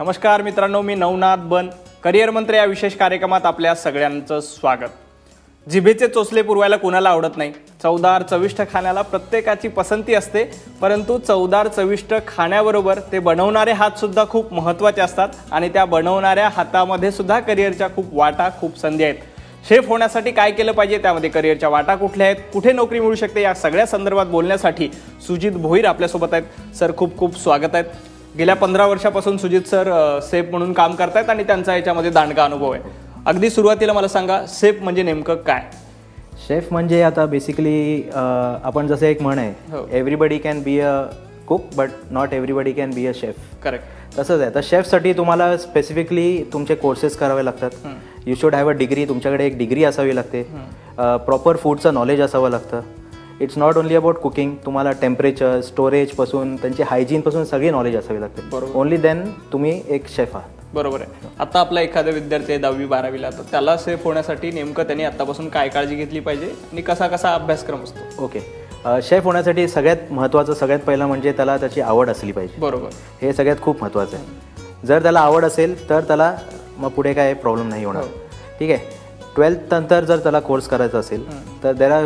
नमस्कार मित्रांनो मी नवनाथ बन. करिअर मंत्र या विशेष कार्यक्रमात आपल्या सगळ्यांचं स्वागत. जिभेचे चोचले पुरवायला कुणाला आवडत नाही? चवदार चविष्ट खाण्याला प्रत्येकाची पसंती असते परंतु चवदार चविष्ट खाण्याबरोबर ते बनवणारे हातसुद्धा खूप महत्त्वाचे असतात आणि त्या बनवणाऱ्या हातामध्ये सुद्धा करिअरच्या खूप वाटा खूप संधी आहेत. शेफ होण्यासाठी काय केलं पाहिजे? त्यामध्ये करिअरच्या वाटा कुठल्या आहेत? कुठे नोकरी मिळू शकते? या सगळ्या संदर्भात बोलण्यासाठी सुजित भोईर आपल्यासोबत आहेत. सर खूप खूप स्वागत आहेत. गेल्या पंधरा वर्षापासून सुजित सर सेफ म्हणून काम करतायत आणि त्यांचा याच्यामध्ये दांडगा अनुभव आहे. अगदी सुरुवातीला मला सांगा सेफ म्हणजे नेमकं काय? शेफ म्हणजे आता बेसिकली आपण जसं एक म्हण. आहे everybody can be a cook but not everybody can be a chef correct तसंच आहे. तर शेफसाठी तुम्हाला स्पेसिफिकली तुमचे कोर्सेस करावे लागतात. You should have a degree तुमच्याकडे एक डिग्री असावी लागते. प्रॉपर फूडचं नॉलेज असावं लागतं. It's not only about cooking तुम्हाला टेम्परेचर स्टोरेजपासून त्यांची हायजीनपासून सगळी नॉलेज असावी लागते बरोबर. ओनली देन तुम्ही एक शेफ आहात. बरोबर आहे. आता आपला एखादा विद्यार्थी आहे दहावी बारावीला तर त्याला सेफ होण्यासाठी नेमकं त्यांनी आतापासून काय काळजी घेतली पाहिजे आणि कसा कसा अभ्यासक्रम असतो? ओके शेफ होण्यासाठी सगळ्यात महत्त्वाचं सगळ्यात पहिलं म्हणजे त्याला त्याची आवड असली पाहिजे. बरोबर. हे सगळ्यात खूप महत्त्वाचं आहे. जर त्याला आवड असेल तर त्याला मग पुढे काय प्रॉब्लेम नाही होणार. ठीक आहे. ट्वेल्थ नंतर जर त्याला कोर्स करायचा असेल तर त्याला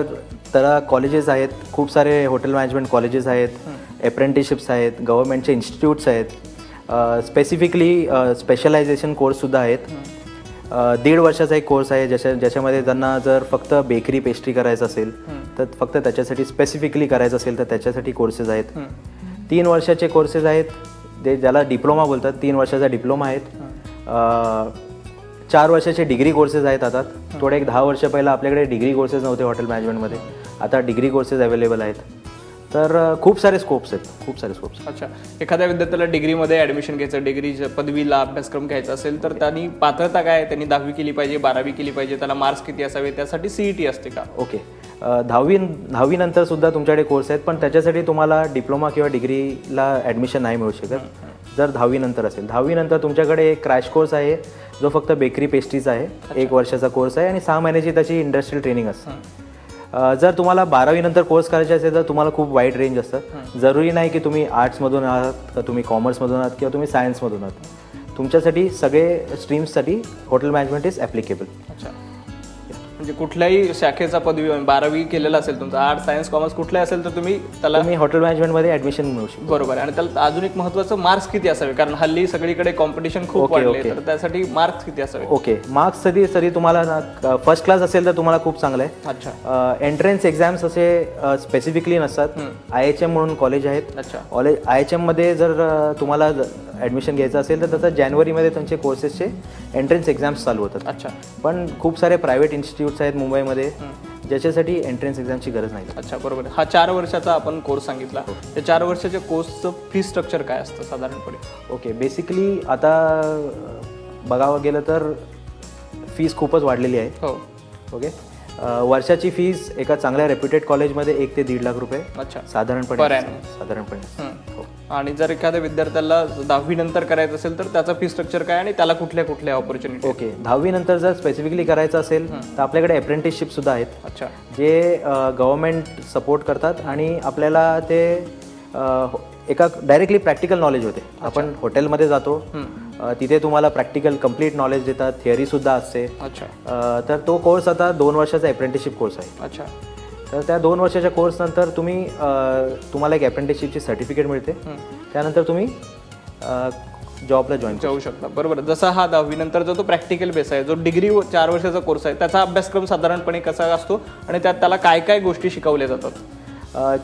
त्याला कॉलेजेस आहेत खूप सारे हॉटेल मॅनेजमेंट कॉलेजेस आहेत अप्रेंटिसशिप्स आहेत गव्हर्नमेंटचे इन्स्टिट्यूट्स आहेत. स्पेसिफिकली स्पेशलायझेशन कोर्ससुद्धा आहेत. दीड वर्षाचा एक कोर्स आहे ज्याच्या ज्याच्यामध्ये त्यांना जर फक्त बेकरी पेस्ट्री करायचं असेल तर फक्त त्याच्यासाठी स्पेसिफिकली करायचं असेल तर त्याच्यासाठी कोर्सेस आहेत. तीन वर्षाचे कोर्सेस आहेत जे ज्याला डिप्लोमा बोलतात तीन वर्षाचा डिप्लोमा आहेत. चार वर्षाचे डिग्री कोर्सेस आहेत आता. थोडे एक दहा वर्ष पहिला आपल्याकडे डिग्री कोर्सेस नव्हते हॉटेल मॅनेजमेंटमध्ये आता डिग्री कोर्सेस अवेलेबल आहेत. तर खूप सारे स्कोप्स आहेत. खूप सारे स्कोप्स अच्छा. एखाद्या विद्यार्थ्याला डिग्रीमध्ये ॲडमिशन घ्यायचं डिग्री पदवीला अभ्यासक्रम घ्यायचा असेल तर त्यांनी पात्रता काय? त्यांनी दहावी केली पाहिजे बारावी केली पाहिजे त्याला मार्क्स किती असावे? त्यासाठी सीईटी असते का? ओके. दहावी दहावीनंतर सुद्धा तुमच्याकडे कोर्स आहेत पण त्याच्यासाठी तुम्हाला डिप्लोमा किंवा डिग्रीला ॲडमिशन नाही मिळू शकत. जर दहावीनंतर असेल. दहावीनंतर तुमच्याकडे एक क्रॅश कोर्स आहे जो फक्त बेकरी पेस्ट्रीचा आहे. एक वर्षाचा कोर्स आहे आणि सहा महिन्याची त्याची इंडस्ट्रियल ट्रेनिंग असते. जर तुम्हाला बारावीनंतर कोर्स करायचे असेल तर तुम्हाला खूप वाईड रेंज असतं. जरुरी नाही की तुम्ही आर्ट्समधून आहात का तुम्ही कॉमर्समधून आहात किंवा तुम्ही सायन्समधून आहात. तुमच्यासाठी सगळे स्ट्रीम्ससाठी हॉटेल मॅनेजमेंट इज ॲप्लिकेबल अच्छा. म्हणजे कुठल्याही शाखेचा पदवी बारावी केलेला असेल तुमचा आर्ट सायन्स कॉमर्स कुठलाही असेल तर तुम्ही त्याला तुम्ही हॉटेल मॅनेजमेंटमध्ये ॲडमिशन मिळू शकता. बरोबर आहे. आणि त्याला अजून एक महत्वाचं मार्क्स किती असावे? कारण हल्ली सगळीकडे कॉम्पिटिशन खूप ओके, वाढले ओके. तर त्यासाठी मार्क्स किती असावे? ओके. मार्क्स तरी तरी तुम्हाला फर्स्ट क्लास असेल तर तुम्हाला खूप चांगलं आहे. अच्छा. एंट्रन्स एक्झाम्स असे स्पेसिफिकली नसतात. आय एच एम म्हणून कॉलेज आहेत. अच्छा. कॉलेज आय एच एममध्ये जर अ, तुम्हाला ॲडमिशन घ्यायचं असेल तर त्याचं जानेवारीमध्ये त्यांचे कोर्सेसचे एंट्रन्स एक्झाम्स चालू होतात. अच्छा. पण खूप सारे प्रायव्हेट इन्स्टिट्यूट्स आहेत मुंबईमध्ये ज्याच्यासाठी एंट्रन्स एक्झामची गरज नाही. अच्छा बरोबर. हा चार वर्षाचा आपण कोर्स सांगितला. त्या चार वर्षाच्या कोर्सचं फी स्ट्रक्चर काय असतं साधारणपणे? ओके बेसिकली आता बघावं गेलं तर फीज खूपच वाढलेली आहे. हो. ओके वर्षाची फीज एका चांगल्या रेप्युटेड कॉलेजमध्ये एक ते दीड लाख रुपये. अच्छा. साधारणपणे. साधारणपणे. हं. आणि जर एखाद्या विद्यार्थ्याला दहावी नंतर करायचं असेल तर त्याचं फी स्ट्रक्चर काय आणि त्याला कुठल्या कुठल्या ऑपॉर्च्युनिटी ओके. दहावी नंतर जर स्पेसिफिकली करायचं असेल तर आपल्याकडे अप्रेंटिसशिप सुद्धा आहेत. अच्छा. जे गव्हर्नमेंट सपोर्ट करतात आणि आपल्याला ते एका डायरेक्टली प्रॅक्टिकल नॉलेज होते. आपण हॉटेलमध्ये जातो तिथे तुम्हाला प्रॅक्टिकल कंप्लीट नॉलेज देतात थिअरीसुद्धा असते. अच्छा. अ, तर तो कोर्स आता दोन वर्षाचा अप्रेंटिसशिप कोर्स आहे. अच्छा. तर त्या दोन वर्षाच्या कोर्सनंतर तुम्ही अ, तुम्हाला एक अप्रेंटिसशिपची सर्टिफिकेट मिळते. त्यानंतर तुम्ही जॉबला जॉईन जाऊ शकता. बरोबर. जसा हा दहावी नंतरचा जो प्रॅक्टिकल बेस आहे जो डिग्री चार वर्षाचा कोर्स आहे त्याचा अभ्यासक्रम साधारणपणे कसा असतो आणि त्यात त्याला काय काय गोष्टी शिकवल्या जातात?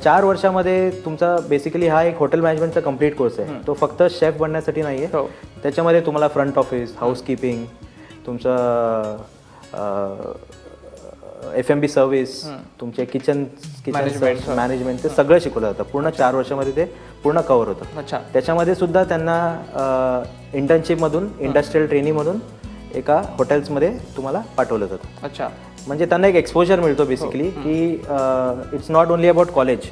चार वर्षामध्ये तुमचा बेसिकली हा एक हॉटेल मॅनेजमेंटचा कंप्लीट कोर्स आहे. तो फक्त शेफ बनण्यासाठी नाही आहे हो. त्याच्यामध्ये तुम्हाला फ्रंट ऑफिस हाऊसकीपिंग तुमचं एफ एम बी सर्व्हिस तुमचे किचन किचन मॅनेजमेंट ते सगळं शिकवलं जातं. पूर्ण चार वर्षामध्ये ते पूर्ण कव्हर होतं. अच्छा. त्याच्यामध्ये सुद्धा त्यांना इंटर्नशिपमधून इंडस्ट्रियल ट्रेनिंगमधून एका हॉटेल्समध्ये तुम्हाला पाठवलं जातं. अच्छा. म्हणजे त्यांना एक एक्सपोजर मिळतो बेसिकली की it's not only about college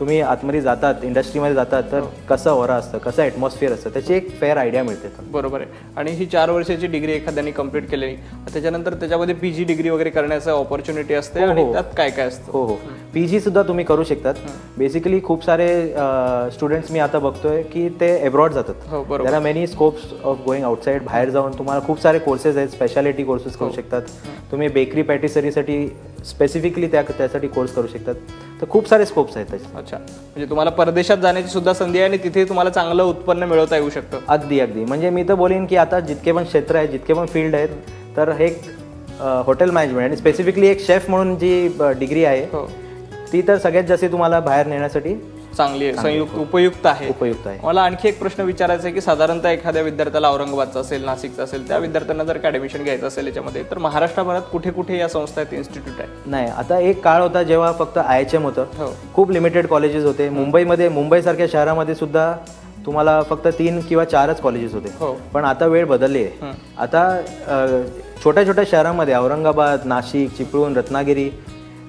तुम्ही आतमध्ये जातात इंडस्ट्रीमध्ये जातात तर कसं ओरा असतं कसं ॲटमॉस्फिअर असतं त्याची एक फेअर आयडिया मिळते बरोबर आहे. आणि ही चार वर्षाची डिग्री एखाद्याने कंप्लीट केलेली त्याच्यानंतर त्याच्यामध्ये पीजी डिग्री वगैरे करण्याचं ऑपॉर्च्युनिटी असते आणि त्यात काय काय असतं? हो हो. पी जी सुद्धा तुम्ही करू शकतात. बेसिकली खूप सारे स्टुडंट्स मी आता बघतोय की ते एब्रॉड जातात. हो are many scopes of going outside बाहेर जाऊन तुम्हाला खूप सारे कोर्सेस आहेत स्पेशालिटी कोर्सेस हो. करू शकतात तुम्ही बेकरी पॅटिसरीसाठी स्पेसिफिकली त्या त्यासाठी कोर्स करू शकतात. तर खूप सारे स्कोप्स आहेत त्याचे अच्छा. म्हणजे तुम्हाला परदेशात जाण्याची सुद्धा संधी आहे आणि तिथे तुम्हाला चांगलं उत्पन्न मिळवता येऊ शकतं. अगदी अगदी. म्हणजे मी तर बोलेन की आता जितके पण क्षेत्र आहेत जितके पण फील्ड आहेत तर हे एक हॉटेल मॅनेजमेंट आणि स्पेसिफिकली एक शेफ म्हणून जी डिग्री आहे हो. ती तर सगळ्यात जास्त तुम्हाला बाहेर नेण्यासाठी चांगली आहे संयुक्त उपयुक्त आहे. उपयुक्त आहे. मला आणखी एक प्रश्न विचारायचा आहे की साधारणतः एखाद्या विद्यार्थ्याला औरंगाबादचा असेल नाशिकचा असेल त्या विद्यार्थ्यांना जर का ऍडमिशन घ्यायचं असेल याच्यामध्ये तर महाराष्ट्रभरात कुठे कुठे या संस्था आहेत इन्स्टिट्यूट आहे नाही आता एक काळ होता जेव्हा फक्त आय एच एम होतं. हो. खूप लिमिटेड कॉलेजेस होते. मुंबईमध्ये मुंबईसारख्या शहरामध्ये सुद्धा तुम्हाला फक्त तीन किंवा चारच कॉलेजेस होते. हो. पण आता वेळ बदलली आहे. आता छोट्या छोट्या शहरामध्ये औरंगाबाद नाशिक चिपळूण रत्नागिरी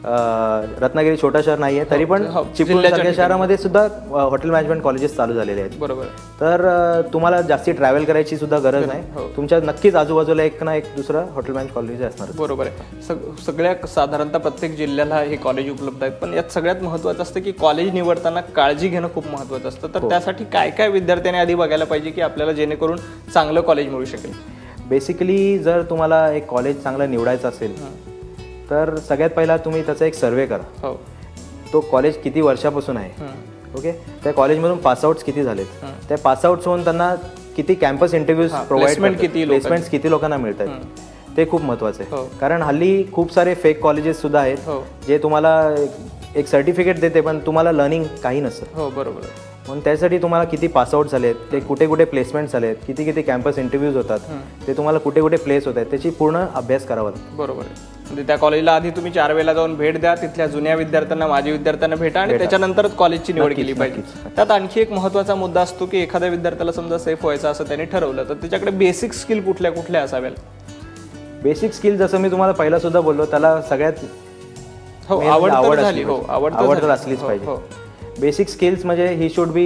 रत्नागिरी छोटा शहर नाही आहे तरी पण हो, चिपळूण सारख्या शहरामध्ये सुद्धा हॉटेल मॅनेजमेंट कॉलेजेस चालू झालेले आहेत. बरोबर. तर तुम्हाला जास्ती ट्रॅव्हल करायची सुद्धा गरज हो. नाही तुमच्या नक्कीच आजूबाजूला एक ना एक दुसरं हॉटेल मॅनेज कॉलेज असणार बरोबर आहे. सग सगळ्या साधारणतः प्रत्येक जिल्ह्याला हे कॉलेज उपलब्ध आहेत. पण यात सगळ्यात महत्त्वाचं असतं की कॉलेज निवडताना काळजी घेणं खूप महत्त्वाचं असतं. तर त्यासाठी काय काय विद्यार्थ्यांनी आधी बघायला पाहिजे की आपल्याला जेणेकरून चांगलं कॉलेज मिळू शकेल? बेसिकली जर तुम्हाला एक कॉलेज चांगलं निवडायचं असेल तर सगळ्यात पहिला तुम्ही त्याचा एक सर्वे करा. हो. तो कॉलेज किती वर्षापासून आहे? हं. ओके त्या कॉलेजमधून पासआउट्स किती झालेत? त्या पासआउट्स होऊन त्यांना किती कॅम्पस इंटरव्ह्यूज प्रोव्हाइड placement किती लोकांचे? प्लेसमेंट किती लोकांना मिळत आहेत ते खूप महत्वाचं हो. आहे कारण हल्ली खूप सारे फेक कॉलेजेस सुद्धा आहेत हो. जे तुम्हाला एक- सर्टिफिकेट देते पण तुम्हाला लर्निंग काही नसतं. हो बरोबर म्हणून त्यासाठी तुम्हाला किती पासआउट झालेत ते कुठे कुठे प्लेसमेंट झालेत किती किती कॅम्पस इंटरव्ह्यूज होतात ते तुम्हाला कुठे कुठे प्लेस होत आहेत त्याची पूर्ण अभ्यास करावा लागतो. बरोबर म्हणजे त्या कॉलेजला आधी तुम्ही चार वेळेला जाऊन भेट द्या. तिथल्या जुन्या विद्यार्थ्यांना माजी विद्यार्थ्यांना भेटा आणि त्याच्यानंतरच कॉलेजची निवड केली पाहिजे. त्यात आणखी एक महत्त्वाचा मुद्दा असतो की एखाद्या विद्यार्थ्याला समजा सेफ व्हायचं असं त्यांनी ठरवलं तर त्याच्याकडे बेसिक स्किल कुठल्या कुठल्या असाव्या बेसिक स्किल जसं मी तुम्हाला पहिला सुद्धा बोललो त्याला सगळ्यात हो आवड झाली हो. आवड आवड. असलीच हो, पाहिजे. हो. बेसिक स्किल्स म्हणजे he should be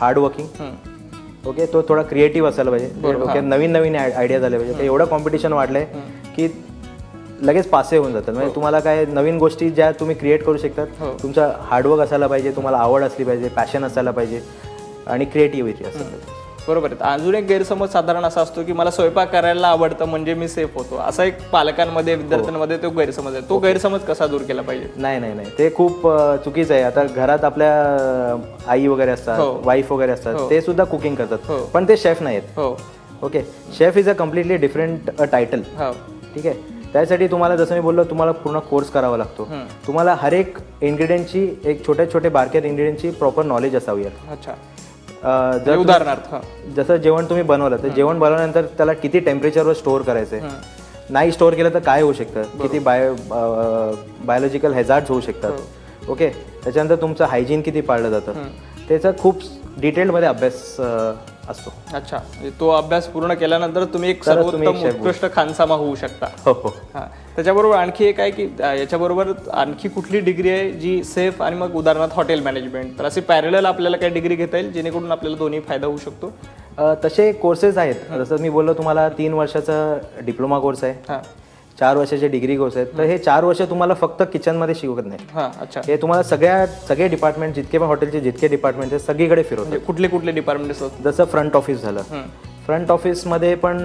hard working हं. ओके तो थोडा क्रिएटिव्ह असायला पाहिजे. डोक्यात नवीन नवीन आयडिया झाले पाहिजे. ते एवढं कॉम्पिटिशन वाढलंय की लगेच पासे होऊन जातात. म्हणजे तुम्हाला काय नवीन गोष्टी ज्या तुम्ही क्रिएट करू शकतात हो. तुमचं हार्डवर्क असायला पाहिजे तुम्हाला आवड असली पाहिजे पॅशन असायला पाहिजे आणि क्रिएटिव्हिटी असायला पाहिजे. बरोबर आहे. अजून एक गैरसमज साधारण असा असतो की मला स्वयंपाक करायला आवडतं म्हणजे मी सेफ होतो. असा एक पालकांमध्ये विद्यार्थ्यांमध्ये तो गैरसमज आहे. तो गैरसमज कसा दूर केला पाहिजे? नाही नाही नाही. ते खूप चुकीचं आहे. आता घरात आपल्या आई वगैरे हो. असतात वाईफ वगैरे असतात ते सुद्धा कुकिंग करतात. हो. पण ते शेफ नाही आहेत हो. Okay. Chef is a completely different title हो. ठीक आहे. त्यासाठी तुम्हाला जसं मी बोललो तुम्हाला पूर्ण कोर्स करावा लागतो. हं. तुम्हाला हर एक इन्ग्रेडियंटची एक छोट्या छोटे बारक्यात इन्ग्रेडियंटची प्रॉपर नॉलेज असावी आहे. अच्छा. जर म्हणजे उदाहरणार्थ. हा. जसं जेवण तुम्ही बनवलं तर जेवण बनवल्यानंतर त्याला किती टेम्परेचरवर स्टोअर करायचं आहे हं. नाही स्टोअर केलं तर काय होऊ शकतं? किती बायो बायोलॉजिकल हेझार्ड्स होऊ शकतात? ओके? त्याच्यानंतर तुमचं हायजीन किती पाळलं जातं? त्याचा खूप डिटेलमध्ये अभ्यास असतो. अच्छा. म्हणजे तो अभ्यास पूर्ण केल्यानंतर तुम्ही एक तरच तुम्ही सर्वोत्तम एक उत्कृष्ट खानसामा होऊ शकता. हो हो. हा. त्याच्याबरोबर आणखी एक आहे की अ, याच्याबरोबर आणखी कुठली डिग्री आहे जी सेफ आणि मग उदाहरणार्थ हॉटेल मॅनेजमेंट? तर असे पॅरल आपल्याला काही डिग्री घेता येईल जेणेकरून आपल्याला दोन्ही फायदा होऊ शकतो. अ, तसे कोर्सेस आहेत. जसं मी बोललो तुम्हाला तीन वर्षाचा डिप्लोमा कोर्स आहे. हा. चार वर्षाचे डिग्री कोर्स आहेत. तर हे चार वर्ष तुम्हाला फक्त किचनमध्ये शिकवत नाही हा अच्छा. हे तुम्हाला सगळ्या सगळे डिपार्टमेंट जितके पण हॉटेलचे जितके डिपार्टमेंट आहेत सगळीकडे फिरवतात. म्हणजे कुठले कुठले डिपार्टमेंट असतात? जसं फ्रंट ऑफिस झालं. फ्रंट ऑफिसमध्ये पण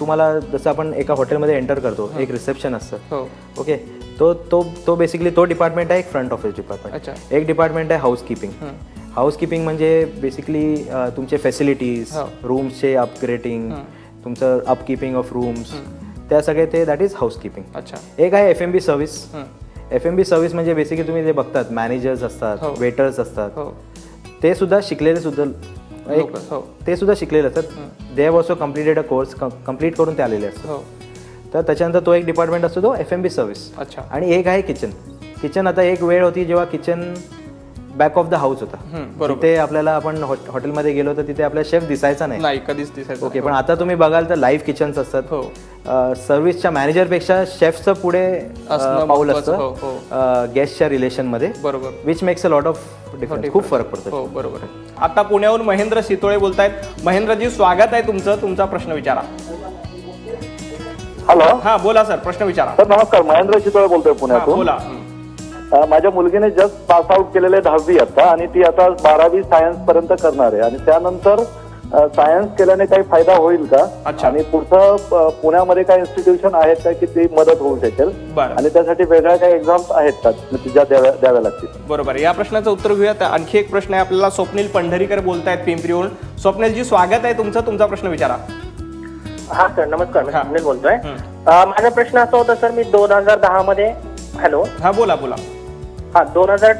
तुम्हाला जसं आपण एका हॉटेलमध्ये एंटर करतो एक रिसेप्शन असतं. हो. ओके? तो तो तो बेसिकली तो डिपार्टमेंट आहे एक फ्रंट ऑफिस डिपार्टमेंट एक डिपार्टमेंट आहे हाऊसकीपिंग हं. हाऊसकीपिंग म्हणजे बेसिकली तुमचे फॅसिलिटीज. रूम्सचे अपग्रेडिंग तुमचं अपकीपिंग ऑफ रूम्स त्या सगळे ते दॅट इज हाऊसकीपिंग अच्छा. एक आहे एफ एम बी सर्व्हिस हं. एफ एम बी सर्व्हिस म्हणजे बेसिकली तुम्ही जे बघतात मॅनेजर्स असतात हो. वेटर्स असतात. हो. ते सुद्धा शिकलेले सुद्धा एक हो. ते सुद्धा शिकलेले असतात. They have also completed a course complete करून ते आलेले असतात. हो. तर त्याच्यानंतर तो एक डिपार्टमेंट असतो तो एफ एम बी सर्व्हिस अच्छा. आणि एक आहे किचन किचन आता एक वेळ होती जेव्हा kitchen back of the house होता. हं, तिथे आपल्याला आपण हॉ- हॉटेलमध्ये गेलो तर तिथे आपला शेफ दिसायचा नाही. नाही कधीच दिसायचं ओके पण आता तुम्ही बघाल तर लाईव्ह किचन्स असतात. हो. सर्व्हिसच्या मॅनेजरपेक्षा शेफचं पुढे पाऊल महत्त्वाचं, हो, असतं गेस्टच्या रिलेशनमध्ये बरोबर. Which makes a lot of difference खूप फरक पडतो. हो बरोबर. आता पुण्याहून महेंद्र शितोळे बोलतायत. महेंद्रजी स्वागत आहे तुमचं. तुमचा प्रश्न विचारा. हॅलो हा बोला सर. प्रश्न विचारा. सर नमस्कार. महेंद्र चितळे बोलतोय हा, पुण्यातून. बोला. हं. माझ्या मुलगीने जस्ट पास आउट केलेले दहावी आता आणि ती आता बारावी सायन्स पर्यंत करणार आहे. आणि त्यानंतर सायन्स केल्याने काही फायदा होईल का? अच्छा. आणि पुढचं पुण्यामध्ये काही इन्स्टिट्यूशन आहेत का की ती मदत होऊ शकेल? आणि त्यासाठी वेगळ्या काही एक्झाम्स आहेत का? ज्या द्याव्या लागतील. बरोबर या प्रश्नाचं उत्तर घेऊयात. आणखी एक प्रश्न आहे आपल्याला. स्वप्नील पंढरीकर बोलतायत पिंपरीहून. स्वप्नीलजी स्वागत आहे तुमचं. तुमचा प्रश्न विचारा. हा सर नमस्कार. मी. स्वप्नील बोलतोय. माझा प्रश्न असा होता सर मी दोन हजार दहा मध्ये हॅलो हा बोला बोला. हा दोन हजार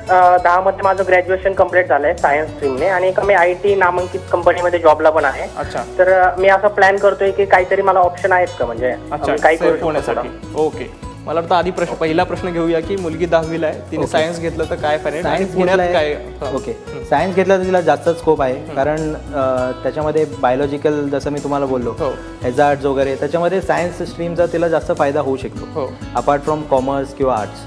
दहा मध्ये माझं ग्रॅज्युएशन कंप्लीट झालंय सायन्स स्ट्रीमने आणि एका मी आय टी नामांकित कंपनीमध्ये जॉबला पण आहे. अच्छा. तर मी असं प्लॅन करतोय की काहीतरी मला ऑप्शन आहेत का? म्हणजे अच्छा मी काय करू safe शकतो होण्यासाठी. थोडं? ओके. मला वाटतं आधी प्रश्न पहिला प्रश्न घेऊया की मुलगी दहावीला आहे तिने सायन्स घेतलं तर काय फायदा आणि सायन्स पुण्यात काय? घेतलाय हा. ओके सायन्स घेतला तर तिला जास्त स्कोप आहे. कारण अ, त्याच्यामध्ये बायोलॉजिकल जसं मी तुम्हाला बोललो हो. हेझार्ड्स वगैरे त्याच्यामध्ये सायन्स स्ट्रीमचा तिला जास्त फायदा होऊ शकतो. हो. अपार्ट फ्रॉम कॉमर्स किंवा आर्ट्स.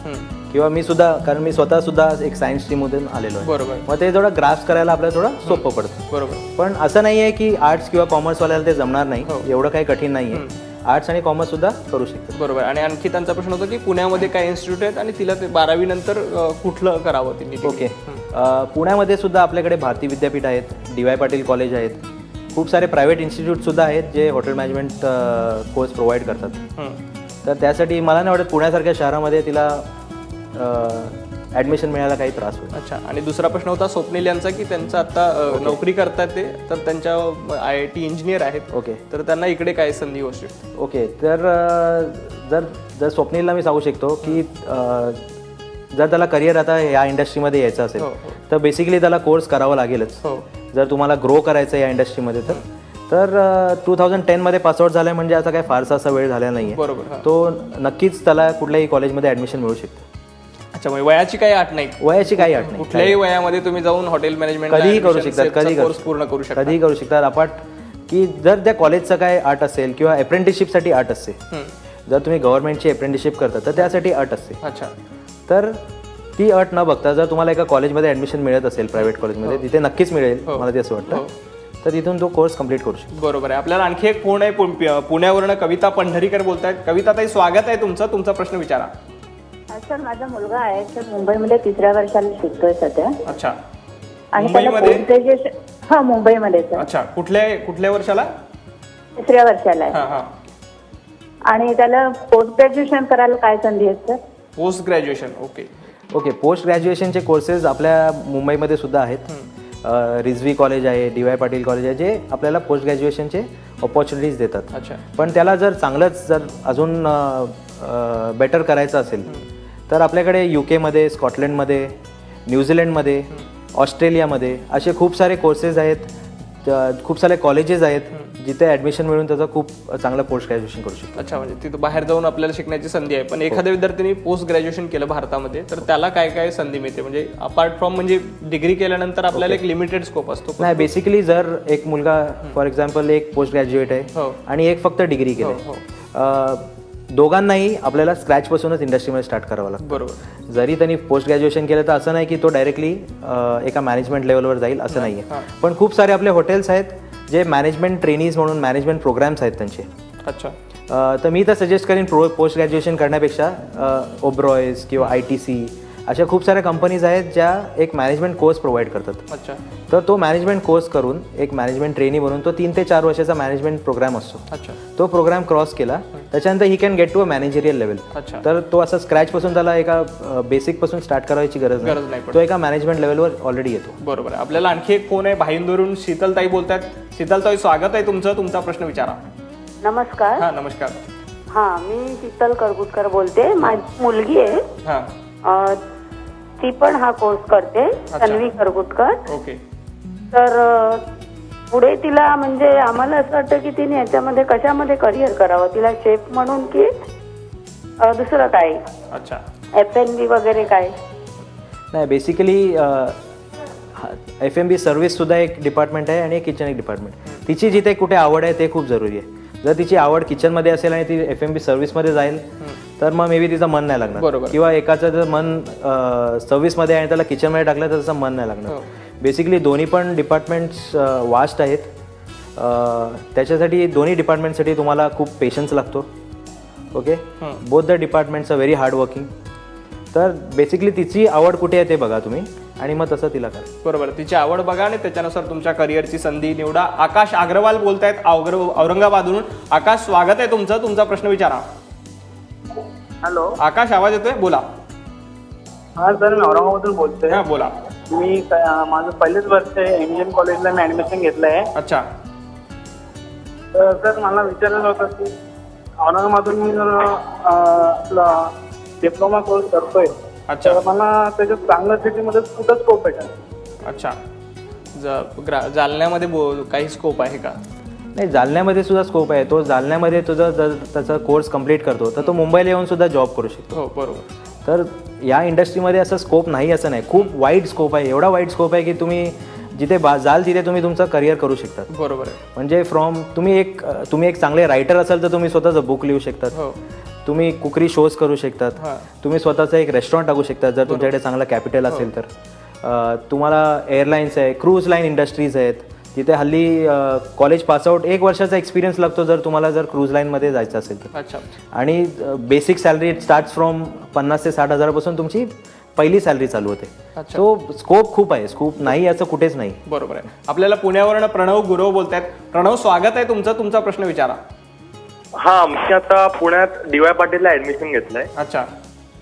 किंवा मी सुद्धा कारण मी स्वतः सुद्धा एक सायन्स स्ट्रीममधून आलेलो आहे. बरोबर. मग ते थोडं ग्राफ्स करायला आपल्याला थोडं सोपं पडतं. बरोबर. पण असं नाही आहे की आर्ट्स किंवा कॉमर्सवाल्याला ते जमणार हो. नाही एवढं काही कठीण नाही आहे. आर्ट्स आणि कॉमर्स सुद्धा करू शकतात. बरोबर. आणि आणखी त्यांचा प्रश्न होता की पुण्यामध्ये काय इन्स्टिट्यूट आहेत आणि तिला ते बारावी नंतर अ, कुठलं करावं तिने ओके. अ, पुण्यामध्ये सुद्धा आपल्याकडे भारती विद्यापीठ आहेत डी वाय पाटील कॉलेज आहेत. खूप सारे प्रायव्हेट इन्स्टिट्यूटसुद्धा आहेत जे हॉटेल मॅनेजमेंट कोर्स प्रोव्हाइड करतात. हं. तर त्यासाठी मला नाही वाटत पुण्यासारख्या शहरामध्ये तिला ॲडमिशन मिळायला काही त्रास होईल अच्छा आणि दुसरा प्रश्न होता स्वप्नील यांचा की त्यांचं आता नोकरी करतात ते तर त्यांच्या आय आय टी इंजिनियर आहेत. ओके तर त्यांना इकडे काय संधी होऊ शकते? ओके तर जर जर स्वप्नीलला मी सांगू शकतो की जर त्याला करिअर आता या इंडस्ट्रीमध्ये यायचं असेल हो, हो. तर बेसिकली त्याला कोर्स करावा लागेलच. हो. जर तुम्हाला ग्रो करायचं या इंडस्ट्रीमध्ये तर. तर टू थाउजंड टेनमध्ये पासआउट झाला म्हणजे असा काही फारसा असा वेळ झाला नाही आहे बरोबर. तो नक्कीच त्याला कुठल्याही कॉलेजमध्ये ॲडमिशन मिळू शकतं. म्हणजे वयाची काही अट नाही. वयाची काही अट नाही. कुठल्याही वयामध्ये तुम्ही जाऊन हॉटेल मॅनेजमेंट कधीही करू शकतात कधी कोर्स पूर्ण करू शकता. कधीही करू शकतात अपार्ट की जर त्या कॉलेजचं काय आर्ट असेल किंवा अप्रेंटिसशिपसाठी आर्ट असते हं. जर तुम्ही गव्हर्नमेंटची अप्रेंटिसशिप करता तर त्यासाठी अट असते अच्छा. तर ती अट न बघता जर तुम्हाला एका कॉलेजमध्ये ॲडमिशन मिळत असेल प्रायव्हेट कॉलेजमध्ये तिथे नक्कीच मिळेल मला ते असं वाटतं. तर तिथून तो कोर्स कंप्लीट करू शकतो. बरोबर आहे. आपल्याला आणखी एक फोन आहे पुण्यावरनं कविता पंढरीकर बोलतायत. कविता ताई स्वागत आहे तुमचं. तुमचा प्रश्न विचारा. सर माझा मुलगा आहे सर मुंबईमध्ये तिसऱ्या वर्षाला शिकतोय सध्या. अच्छा. आणि त्याला मुंबईमध्ये? हा मुंबईमध्ये सर अच्छा कुठल्या कुठल्या वर्षाला? तिसऱ्या वर्षाला आहे. हा हा. आणि त्याला पोस्ट ग्रॅज्युएशन करायला काय संधी आहेत sir post graduation okay okay post ग्रॅज्युएशनचे courses आपल्या मुंबईमध्ये सुद्धा आहेत. अ, रिझवी कॉलेज आहे डी वाय पाटील कॉलेज आहे जे आपल्याला पोस्ट ग्रॅज्युएशनचे ऑपॉर्च्युनिटीज देतात. अच्छा. पण त्याला जर चांगलंच जर अजून बेटर करायचं असेल तर आपल्याकडे यू केमध्ये स्कॉटलंडमध्ये न्यूझीलंडमध्ये ऑस्ट्रेलियामध्ये असे खूप सारे कोर्सेस आहेत. खूप सारे कॉलेजेस आहेत जिथे ॲडमिशन मिळून त्याचं खूप चांगलं पोस्ट ग्रॅज्युएशन करू शकतो. अच्छा म्हणजे तिथं बाहेर जाऊन आपल्याला शिकण्याची संधी आहे. पण एखाद्या विद्यार्थ्यांनी पोस्ट ग्रॅज्युएशन केलं भारतामध्ये तर त्याला काय काय संधी मिळते? म्हणजे अपार्ट फ्रॉम म्हणजे डिग्री केल्यानंतर आपल्याला एक लिमिटेड स्कोप असतो. नाही बेसिकली जर एक मुलगा फॉर एक्झाम्पल एक पोस्ट ग्रॅज्युएट आहे हो. आणि एक फक्त डिग्री केली हो. दोघांनाही आपल्याला स्क्रॅचपासूनच इंडस्ट्रीमध्ये स्टार्ट करावं लागतं. बरोबर. जरी त्यांनी पोस्ट ग्रॅज्युएशन केलं तर असं नाही की तो डायरेक्टली एका मॅनेजमेंट लेवलवर जाईल असं नाही आहे पण खूप सारे आपले हॉटेल्स आहेत जे मॅनेजमेंट ट्रेनीज म्हणून मॅनेजमेंट प्रोग्राम्स आहेत त्यांचे. अच्छा. तर मी तर सजेस्ट करेन प्रो पोस्ट ग्रॅज्युएशन करण्यापेक्षा ओब्रॉयज किंवा आय टी सी अशा खूप साऱ्या कंपनीज आहेत ज्या एक मॅनेजमेंट कोर्स प्रोव्हाइड करतात. अच्छा. तर तो मॅनेजमेंट कोर्स करून एक मॅनेजमेंट ट्रेनी बनून तो तीन ते चार वर्षाचा मॅनेजमेंट प्रोग्राम असतो. अच्छा. तो प्रोग्राम क्रॉस केला. त्याच्यानंतर he can get to a managerial level अच्छा. तर तो असा स्क्रॅच पासून त्याला एका बेसिकपासून स्टार्ट करायची गरज गरज नाही. तो एका मॅनेजमेंट लेवलवर ऑलरेडी येतो. बरोबर आहे. आपल्याला आणखी एक फोन आहे? भाईंदरून शीतलताई बोलतात शीतलताई स्वागत आहे तुमचं. तुमचा प्रश्न विचारा. नमस्कार. हा नमस्कार. हा मी शीतल करगुटकर बोलते. माझी मुलगी आहे. हा. अ, ती पण हा कोर्स करते तन्वी करगुटकर. ओके. तर पुढे तिला म्हणजे आम्हाला असं वाटतं की तिने याच्यामध्ये कशामध्ये करिअर करावं? तिला शेफ म्हणून की दुसरं काय? अच्छा. एफ एन बी वगैरे काय? नाही बेसिकली एफ एम बी सर्व्हिससुद्धा एक डिपार्टमेंट आहे आणि एक किचन एक डिपार्टमेंट तिची जिथे कुठे आवड आहे ते खूप जरुरी आहे. जर तिची आवड किचनमध्ये असेल आणि ती एफ एम बी सर्व्हिसमध्ये जाईल तर मग मे बी तिचं मन नाही लागणार. बरोबर. किंवा एकाचं जर मन सर्व्हिसमध्ये आहे आणि त्याला किचनमध्ये टाकलं तर त्याचं मन नाही हो. लागणार बेसिकली दोन्ही पण डिपार्टमेंट्स वास्ट आहेत. अं, त्याच्यासाठी दोन्ही डिपार्टमेंटसाठी तुम्हाला खूप पेशन्स लागतो. Okay both the departments are very hard working तर बेसिकली तिची आवड कुठे आहे ते बघा तुम्ही. आणि मग तसं तिला करा. बरोबर. तिची आवड बघा आणि त्याच्यानुसार तुमच्या करिअरची संधी निवडा. आकाश अग्रवाल बोलतायत औग्र औरंगाबादहून आकाश स्वागत आहे तुमचं. तुमचा प्रश्न विचारा. हॅलो. आकाश आवाज येतोय? बोला. हा सर मी औरंगाबादून बोलतोय. हा बोला. मी माझं पहिलेच वर्ष आहे एम जी एम कॉलेजला मी ऍडमिशन घेतलं आहे. अच्छा. तर सर मला विचारायचं होतं की औरंगाबादून मी जर आपला डिप्लोमा कोर्स करतोय. अच्छा. तर मला त्याच्यात चांगल्या सिटीमध्ये कुठं स्कोप भेटेल अच्छा. ज- ग्रा- जालन्यामध्ये बो- काही स्कोप आहे का? नाही जालन्यामध्ये सुद्धा स्कोप आहे. तो जालन्यामध्ये तुझा जर त्याचा कोर्स कंप्लीट करतो तर तो मुंबईला येऊन सुद्धा जॉब करू शकतो. हो बरोबर. तर या इंडस्ट्रीमध्ये असं स्कोप नाही असं नाही. खूप वाईट स्कोप आहे. एवढा वाईट स्कोप आहे की तुम्ही जिथे बा जाल तिथे तुम्ही तुमचं करिअर करू शकतात. बरोबर आहे. म्हणजे फ्रॉम तुम्ही एक तुम्ही एक चांगले रायटर असाल तर तुम्ही स्वतःचं बुक लिहू शकतात. हो. तुम्ही कुकरी शोज करू शकतात. हा. तुम्ही स्वतःचं एक रेस्टॉरंट टाकू शकतात जर तुमच्याकडे चांगलं कॅपिटल असेल तर. अ, तुम्हाला एअरलाईन्स आहे क्रूज लाईन इंडस्ट्रीज आहेत. तिथे हल्ली कॉलेज पासआउट एक वर्षाचा एक्सपिरियन्स लागतो जर तुम्हाला जर क्रूज लाईनमध्ये जायचं असेल तर. अच्छा. आणि बेसिक सॅलरी स्टार्ट फ्रॉम पन्नास ते साठ हजारापासून तुमची पहिली सॅलरी चालू होते. तो स्कोप खूप आहे. स्कोप नाही असं कुठेच नाही. बरोबर आहे. आपल्याला पुण्यावरून प्रणव गुरव बोलतायत. प्रणव स्वागत आहे तुमचं. तुमचा प्रश्न विचारा. हा मी आता पुण्यात डी वाय पाटीलला ऍडमिशन घेतलंय. अच्छा.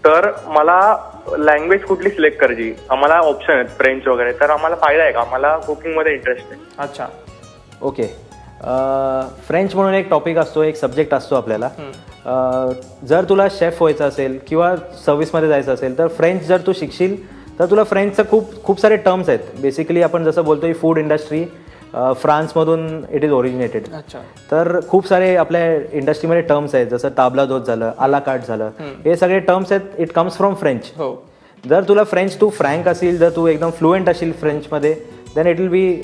तर मला लँग्वेज कुठली सिलेक्ट करायची? आम्हाला ऑप्शन आहेत फ्रेंच वगैरे. तर आम्हाला फायदा आहे का? आम्हाला कुकिंगमध्ये इंटरेस्ट आहे. अच्छा. ओके. फ्रेंच म्हणून एक टॉपिक असतो एक सब्जेक्ट असतो आपल्याला. अ, जर तुला शेफ व्हायचं असेल किंवा सर्व्हिसमध्ये जायचं असेल तर फ्रेंच जर तू शिकशील तर तुला फ्रेंचचं खूप खूप सारे टर्म्स आहेत. बेसिकली आपण जसं बोलतो की फूड इंडस्ट्री फ्रान्समधून इट इज ओरिजिनेटेड अच्छा. तर खूप सारे आपल्या इंडस्ट्रीमध्ये टर्म्स आहेत जसं ताबला दोत झालं आला कार्ट झालं. हे सगळे टर्म्स आहेत इट कम्स फ्रॉम फ्रेंच हो. जर तुला फ्रेंच तू फ्रँक असेल जर तू एकदम फ्लुएंट असेल फ्रेंचमध्ये देन इट विल बी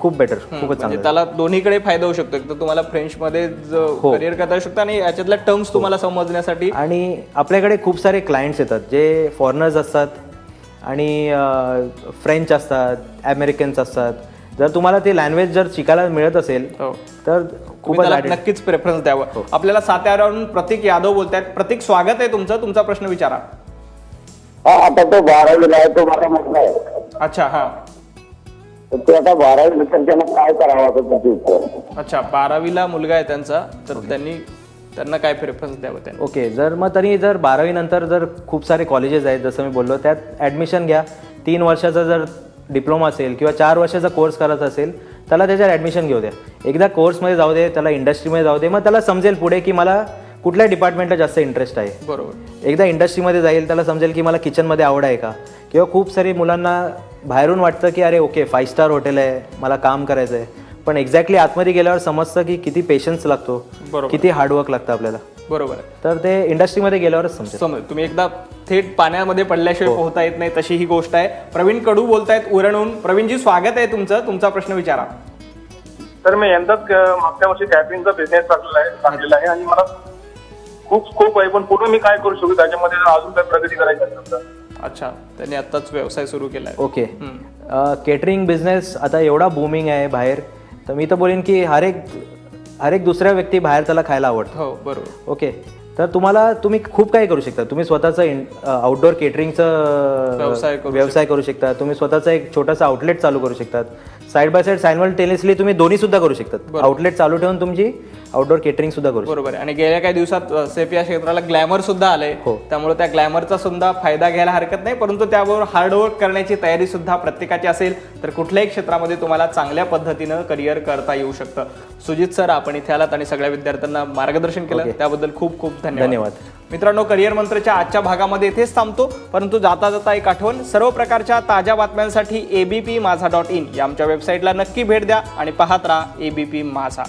खूप बेटर खूपच म्हणजे चांगलं त्याला दोन्हीकडे फायदा होऊ शकतो. एक तर तुम्हाला फ्रेंचमध्ये हो. करिअर करता येऊ शकतं आणि याच्यातल्या टर्म्स तुम्हाला समजण्यासाठी आणि आपल्याकडे खूप सारे क्लायंट्स येतात जे फॉरेनर्स असतात आणि फ्रेंच असतात अमेरिकन्स असतात. जर तुम्हाला ते लँग्वेज जर शिकायला मिळत असेल हो. तर added- नक्कीच प्रेफरन्स द्यावं. आपल्याला साताऱ्यावरून प्रतीक यादव बोलतायत. प्रतीक स्वागत आहे तुमचं. तुमचा प्रश्न विचारा. हा आता तो बारावीला आहे तो मला म्हटलं आहे अच्छा हा. ते आता बारावी नंतर त्यानं काय करावं. अच्छा बारावीला मुलगा आहे त्यांचा तर त्यांनी त्यांना काय प्रेफरन्स द्यावं त्यांनी? ओके जर मग तरी जर बारावी नंतर जर खूप सारे कॉलेजेस आहेत जसं मी बोललो त्यात ॲडमिशन घ्या. तीन वर्षाचा जर डिप्लोमा असेल किंवा चार वर्षाचा कोर्स करायचा असेल त्याला त्याच्यात ॲडमिशन घेऊ द्या. एकदा कोर्समध्ये जाऊ दे त्याला इंडस्ट्रीमध्ये जाऊ दे मग त्याला समजेल पुढे की मला कुठल्या डिपार्टमेंटला जास्त इंटरेस्ट आहे. बरोबर. एकदा इंडस्ट्रीमध्ये जाईल त्याला समजेल की मला किचनमध्ये आवड आहे का? किंवा खूप सारी मुलांना बाहेरून वाटतं की अरे ओके फाईव्ह स्टार हॉटेल आहे मला काम करायचं आहे पण एक्झॅक्टली आतमध्ये गेल्यावर समजतं की किती पेशन्स लागतो. किती हार्डवर्क लागतं आपल्याला. बरोबर आहे. तर ते इंडस्ट्रीमध्ये गेल्यावरच समजेल. समज तुम्ही एकदा थेट पाण्यामध्ये पडल्याशिवाय हो. पोहता येत नाही तशी ही गोष्ट आहे. प्रवीण कडू बोलतायत उरणहून. प्रवीणजी स्वागत आहे तुमचं. तुमचा प्रश्न विचारा. तर मी यंदाच मागच्या वर्षी कॅटरिंगचा बिझनेस टाकलेला आहे टाकलेला आहे आणि मला खूप स्कोप आहे. पण पुढे मी काय करू शकतो त्याच्यामध्ये अजून काय प्रगती करायची असेल तर. अच्छा. त्यांनी आताच व्यवसाय सुरू केलाय. ओके. केटरिंग बिझनेस आता एवढा बूमिंग आहे बाहेर. तर मी तर बोलेन की हर एक हर एक दुसऱ्या व्यक्ती बाहेर त्याला खायला आवडतं. हो बरोबर. ओके. तर तुम्हाला तुम्ही खूप काही करू शकता. तुम्ही स्वतःचं आउटडोअर केटरिंगचं व्यवसाय व्यवसाय करू शकता. तुम्ही स्वतःचा एक छोटासा आउटलेट चालू करू शकतात. साईड बाय साईड सायमल्टेनियसली तुम्ही दोन्ही सुद्धा करू शकतात. आउटलेट चालू ठेवून तुमची आउटडोअर केटरिंग सुद्धा करू बरोबर आणि गेल्या काही दिवसात सेफ या क्षेत्राला ग्लॅमर सुद्धा आलंय. हो. त्यामुळे त्या ग्लॅमरचा सुद्धा फायदा घ्यायला हरकत नाही परंतु त्याबरोबर हार्डवर्क करण्याची तयारी सुद्धा प्रत्येकाची असेल तर कुठल्याही क्षेत्रामध्ये तुम्हाला चांगल्या पद्धतीनं करिअर करता येऊ शकतं. सुजित सर आपण इथे आलात आणि सगळ्या विद्यार्थ्यांना मार्गदर्शन केलं. त्याबद्दल खूप खूप धन्यवाद. धन्यवाद. मित्रांनो करिअर मंत्रच्या आजच्या भागामध्ये इथेच थांबतो परंतु जाता जाता एक आठवण. सर्व प्रकारच्या ताज्या बातम्यांसाठी एबीपी माझा डॉट इन या आमच्या वेबसाईटला नक्की भेट द्या आणि पाहत राहा ए बी पी माझा.